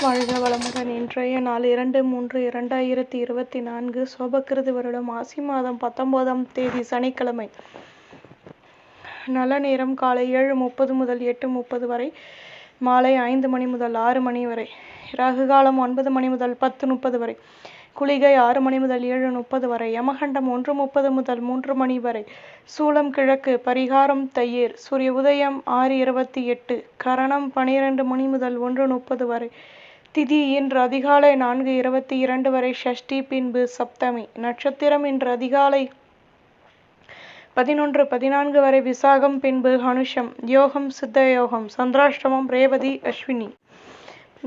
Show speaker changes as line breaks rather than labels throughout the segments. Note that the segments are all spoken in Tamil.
வாழ்க வளமுடன். இன்றைய நாள் இரண்டு மூன்று இரண்டாயிரத்தி இருபத்தி நான்கு சோபக்கிருது வருடம் ஆசி மாதம் பத்தொன்பதாம் தேதி சனிக்கிழமை. நல்ல நேரம் காலை ஏழு முப்பது முதல் எட்டு முப்பது வரை மாலை ஐந்து மணி முதல் ஆறு மணி வரை ராகு காலம் ஒன்பது மணி முதல் பத்து முப்பது வரை குளிகை ஆறு மணி முதல் ஏழு முப்பது வரை யமகண்டம் ஒன்று முப்பது முதல் மூன்று மணி வரை சூளம் கிழக்கு பரிகாரம் தையீர் சூரிய உதயம் ஆறு இருபத்தி எட்டு கரணம் பனிரெண்டு மணி முதல் ஒன்று முப்பது வரை திதி இன்று அதிகாலை நான்கு இருபத்தி இரண்டு வரை ஷஷ்டி பின்பு சப்தமி. நட்சத்திரம் இன்று அதிகாலை பதினொன்று பதினான்கு வரை விசாகம் பின்பு ஹனுஷம் யோகம் சித்த யோகம். சந்திராஷ்டமம் ரேவதி அஸ்வினி.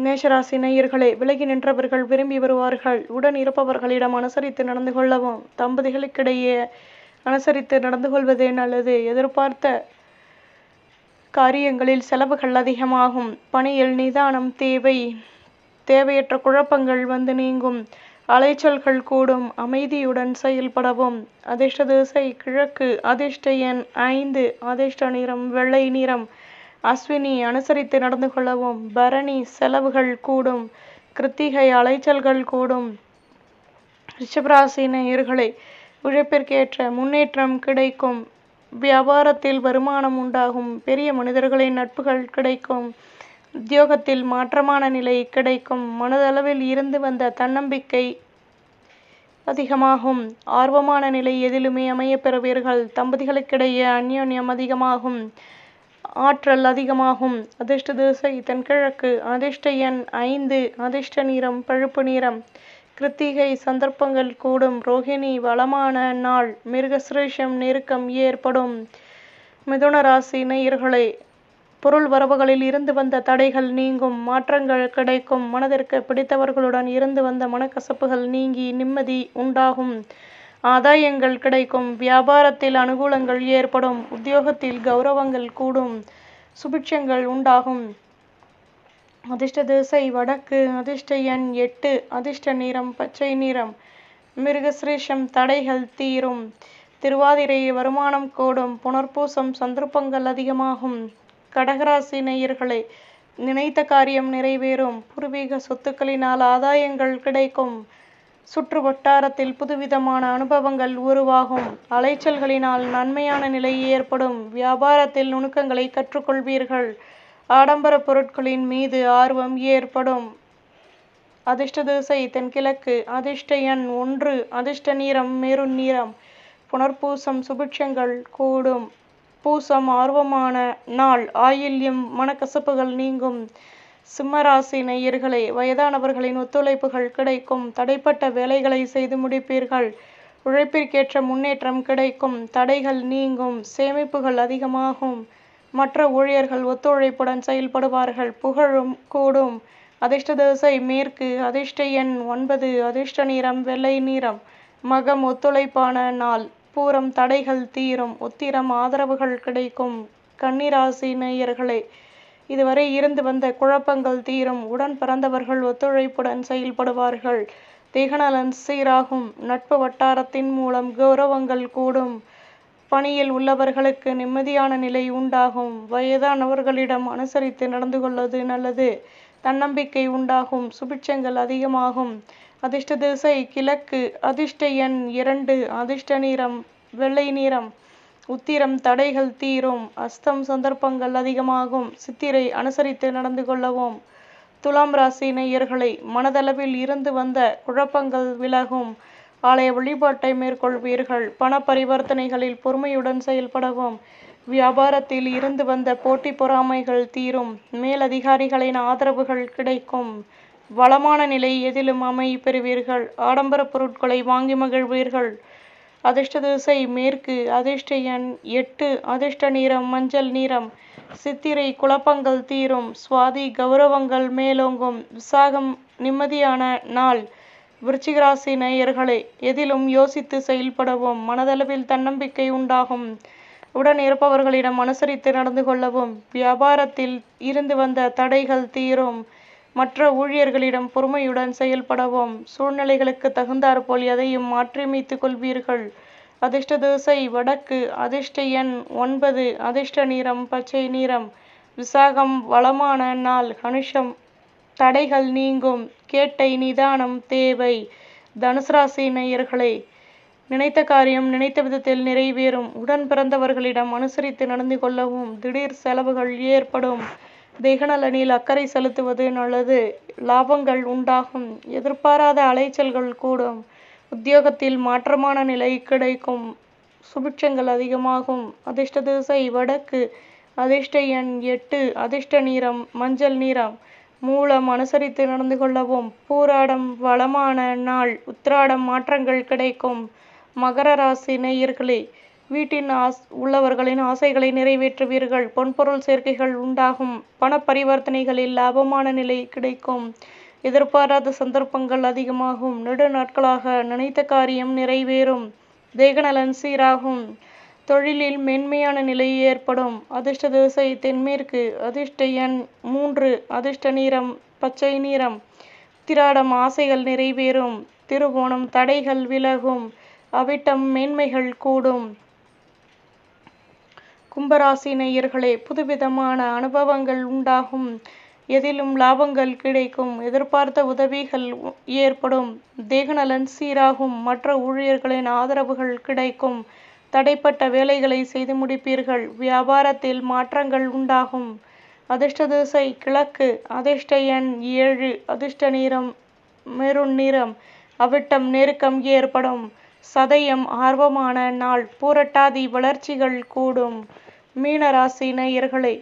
மேஷராசி நேயர்களே விலகி நின்றவர்கள் விரும்பி வருவார்கள். உடன் இருப்பவர்களிடம் அனுசரித்து நடந்து கொள்ளவும் தம்பதிகளுக்கிடையே அனுசரித்து நடந்து கொள்வதே நல்லது. எதிர்பார்த்த காரியங்களில் செலவுகள் அதிகமாகும். பணியில் நிதானம் தேவை. தேவையற்ற குழப்பங்கள் வந்து நீங்கும். அலைச்சல்கள் கூடும். அமைதியுடன் செயல்படவும். அதிர்ஷ்ட திசை கிழக்கு. அதிர்ஷ்ட எண் ஐந்து. அதிர்ஷ்ட நிறம் வெள்ளை நிறம். அஸ்வினி அனுசரித்து நடந்து கொள்ளவும். பரணி செலவுகள் கூடும். கிருத்திகை அலைச்சல்கள் கூடும். ரிஷபராசி நேயர்களை உழைப்பிற்கேற்ற முன்னேற்றம் கிடைக்கும். வியாபாரத்தில் வருமானம் உண்டாகும். பெரிய மனிதர்களின் நட்புகள் கிடைக்கும். உத்தியோகத்தில் மாற்றமான நிலை கிடைக்கும். மனதளவில் இருந்து வந்த தன்னம்பிக்கை அதிகமாகும். ஆர்வமான நிலை எதிலுமே அமையப்பெறுவீர்கள். தம்பதிகளுக்கிடையே அந்யோன்யம் அதிகமாகும். ஆற்றல் அதிகமாகும். அதிர்ஷ்ட திசை தென்கிழக்கு அதிர்ஷ்ட எண் ஐந்து. அதிர்ஷ்ட நிறம் பழுப்பு நிறம். கிருத்திகை சந்தர்ப்பங்கள் கூடும். ரோகிணி வளமான நாள். மிருகசிரேஷம் நெருக்கம் ஏற்படும். மிதுன ராசி நேயர்களே பொருள் வரவுகளில் இருந்து வந்த தடைகள் நீங்கும் மாற்றங்கள் கிடைக்கும். மனதிற்கு பிடித்தவர்களுடன் இருந்து வந்த மனக்கசப்புகள் நீங்கி நிம்மதி உண்டாகும். ஆதாயங்கள் கிடைக்கும். வியாபாரத்தில் அனுகூலங்கள் ஏற்படும். உத்தியோகத்தில் கௌரவங்கள் கூடும். சுபிட்சங்கள் உண்டாகும். அதிர்ஷ்ட திசை வடக்கு. அதிர்ஷ்ட எண் எட்டு. அதிர்ஷ்ட நிறம் பச்சை நிறம். மிருகசிரேஷம் தடைகள் தீரும். திருவாதிரை வருமானம் கூடும். புனர்பூசம் சந்தர்ப்பங்கள் அதிகமாகும். கடகராசி நேயர்களே நினைத்த காரியம் நிறைவேறும். பூர்வீக சொத்துக்களினால் ஆதாயங்கள் கிடைக்கும். சுற்று வட்டாரத்தில் புதுவிதமான அனுபவங்கள் உருவாகும். அலைச்சல்களினால் நன்மையான நிலை ஏற்படும். வியாபாரத்தில் நுணுக்கங்களை கற்றுக்கொள்வீர்கள். ஆடம்பர பொருட்களின் மீது ஆர்வம் ஏற்படும். அதிர்ஷ்ட திசை தென்கிழக்கு அதிர்ஷ்ட எண் ஒன்று அதிர்ஷ்ட நீரம் மெருண் நீரம் புனர்பூசம் சுபிட்சங்கள் கூடும். பூசம் ஆர்வமான நாள். ஆயில்யம் மனக்கசப்புகள் நீங்கும். சிம்மராசி நேயர்களே வயதானவர்களின் ஒத்துழைப்புகள் கிடைக்கும். தடைப்பட்ட வேலைகளை செய்து முடிப்பீர்கள். உழைப்பிற்கேற்ற முன்னேற்றம் கிடைக்கும். தடைகள் நீங்கும். சேமிப்புகள் அதிகமாகும். மற்ற ஊழியர்கள் ஒத்துழைப்புடன் செயல்படுவார்கள். புகழும் கூடும். அதிர்ஷ்ட திசை மேற்கு. அதிர்ஷ்ட எண் ஒன்பது. அதிர்ஷ்ட நிறம் வெள்ளை நிறம். மகம் ஒத்துழைப்பான நாள். பூரம் தடைகள் தீரும் உத்திரம் ஆதரவுகள் கிடைக்கும். கன்னிராசி நேயர்களே இதுவரை இருந்து வந்த குழப்பங்கள் தீரும். உடன் பிறந்தவர்கள் ஒத்துழைப்புடன் செயல்படுவார்கள். தேகநலன் சீராகும். நட்பு வட்டாரத்தின் மூலம் கௌரவங்கள் கூடும். பணியில் உள்ளவர்களுக்கு நிம்மதியான நிலை உண்டாகும். வயதானவர்களிடம் அனுசரித்து நடந்து கொள்வது நல்லது. தன்னம்பிக்கை உண்டாகும். சுபிட்சங்கள் அதிகமாகும். அதிர்ஷ்ட திசை கிழக்கு அதிர்ஷ்ட எண் இரண்டு அதிர்ஷ்ட நிறம் வெள்ளை நிறம். உத்திரம் தடைகள் தீரும் அஸ்தம் சந்தர்ப்பங்கள் அதிகமாகும் சித்திரை அனுசரித்து நடந்து கொள்ளவும். துலாம் ராசி நேயர்களை மனதளவில் இருந்து வந்த குழப்பங்கள் விலகும். ஆலய வழிபாட்டை மேற்கொள்வீர்கள் பண பரிவர்த்தனைகளில் பொறுமையுடன் செயல்படவும். வியாபாரத்தில் இருந்து வந்த போட்டி பொறாமைகள் தீரும் மேலதிகாரிகளின் ஆதரவுகள் கிடைக்கும். வளமான நிலை எதிலும் அமை பெறுவீர்கள் ஆடம்பர பொருட்களை வாங்கி மகிழ்வீர்கள். அதிர்ஷ்ட திசை மேற்கு அதிர்ஷ்ட எண் எட்டு அதிர்ஷ்ட நிறம் மஞ்சள் நிறம். சித்திரை குழப்பங்கள் தீரும். சுவாதி கௌரவங்கள் மேலோங்கும். விசாகம் நிம்மதியான நாள். விருச்சிகராசி நேயர்களே எதிலும் யோசித்து செயல்படவும் மனதளவில் தன்னம்பிக்கை உண்டாகும். உடன் இருப்பவர்களிடம் அனுசரித்து நடந்து கொள்ளவும் வியாபாரத்தில் இருந்து வந்த தடைகள் தீரும். மற்ற ஊழியர்களிடம் பொறுமையுடன் செயல்படவும். சூழ்நிலைகளுக்கு தகுந்தாற்போல் எதையும் மாற்றியமைத்துக் கொள்வீர்கள். அதிர்ஷ்ட திசை வடக்கு அதிர்ஷ்ட எண் ஒன்பது அதிர்ஷ்ட நிறம் பச்சை நிறம். விசாகம் வளமான நாள் கனுஷம் தடைகள் நீங்கும். கேட்டை நிதானம் தேவை. தனுசு ராசி நேயர்களே நினைத்த காரியம் நினைத்த விதத்தில் நிறைவேறும். உடன் பிறந்தவர்களிடம் அனுசரித்து நடந்து கொள்ளவும் திடீர் செலவுகள் ஏற்படும். தேகநலனில் அக்கறை செலுத்துவது நல்லது. லாபங்கள் உண்டாகும். எதிர்பாராத அலைச்சல்கள் கூடும். உத்தியோகத்தில் மாற்றமான நிலை கிடைக்கும். சுபிட்சங்கள் அதிகமாகும். அதிர்ஷ்ட திசை வடக்கு. அதிர்ஷ்ட எண் எட்டு. அதிர்ஷ்ட நிறம் மஞ்சள் நிறம். மூலம் அனுசரித்து நடந்து கொள்ளவும். பூராடம் வளமான நாள். உத்திராடம் மாற்றங்கள் கிடைக்கும். மகர ராசி நேயர்களே வீட்டின் ஆஸ் உள்ளவர்களின் ஆசைகளை நிறைவேற்றுவீர்கள். பொன்பொருள் சேர்க்கைகள் உண்டாகும். பண பரிவர்த்தனைகளில் லாபமான நிலை கிடைக்கும். எதிர்பாராத சந்தர்ப்பங்கள் அதிகமாகும். நெடு நாட்களாக நினைத்த காரியம் நிறைவேறும். தேகநலன் சீராகும். தொழிலில் மென்மையான நிலை ஏற்படும். அதிர்ஷ்ட திசை தென்மேற்கு. அதிர்ஷ்ட எண் மூன்று. அதிர்ஷ்ட நிறம் பச்சை நிறம். திராடம் ஆசைகள் நிறைவேறும். திருவோணம் தடைகள் விலகும். அவிட்டம் மேன்மைகள் கூடும். கும்பராசி நேயர்களே புதுவிதமான அனுபவங்கள் உண்டாகும். எதிலும் லாபங்கள் கிடைக்கும். எதிர்பார்த்த உதவிகள் ஏற்படும். தேகநலன் சீராகும். மற்ற ஊழியர்களின் ஆதரவுகள் கிடைக்கும். தடைப்பட்ட வேலைகளை செய்து முடிப்பீர்கள். வியாபாரத்தில் மாற்றங்கள் உண்டாகும். அதிர்ஷ்ட திசை கிழக்கு. அதிர்ஷ்ட எண் ஏழு. அதிர்ஷ்ட நிறம் மெருண் நிறம். அவிட்டம் நெருக்கம் ஏற்படும். சதயம் ஆர்வமான நாள் பூரட்டாதி வளர்ச்சிகள் கூடும். மீனராசி நேயர்களே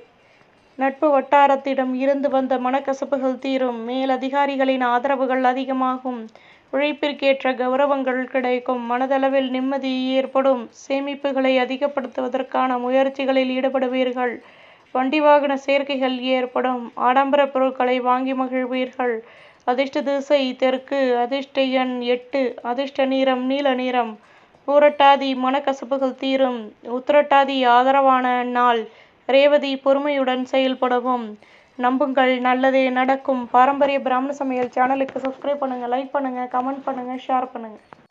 நட்பு வட்டாரத்திடம் இருந்து வந்த மனக்கசப்புகள் தீரும். மேலதிகாரிகளின் ஆதரவுகள் அதிகமாகும். உழைப்பிற்கேற்ற கௌரவங்கள் கிடைக்கும். மனதளவில் நிம்மதி ஏற்படும். சேமிப்புகளை அதிகப்படுத்துவதற்கான முயற்சிகளில் ஈடுபடுவீர்கள். வண்டி வாகன சேர்க்கைகள் ஏற்படும். ஆடம்பர பொருட்களை வாங்கி மகிழ்வீர்கள். அதிர்ஷ்ட திசை தெற்கு அதிர்ஷ்ட எண் எட்டு அதிர்ஷ்ட நிறம் நீல நிறம். பூரட்டாதி மனக்கசப்புகள் தீரும். உத்திரட்டாதி ஆதரவான நாள். ரேவதி பொறுமையுடன் செயல்படவும். நம்புங்கள் நல்லதே நடக்கும். பாரம்பரிய பிராமண சமையல் சேனலுக்கு சப்ஸ்கிரைப் பண்ணுங்கள் லைக் பண்ணுங்கள் கமெண்ட் பண்ணுங்கள் ஷேர் பண்ணுங்கள்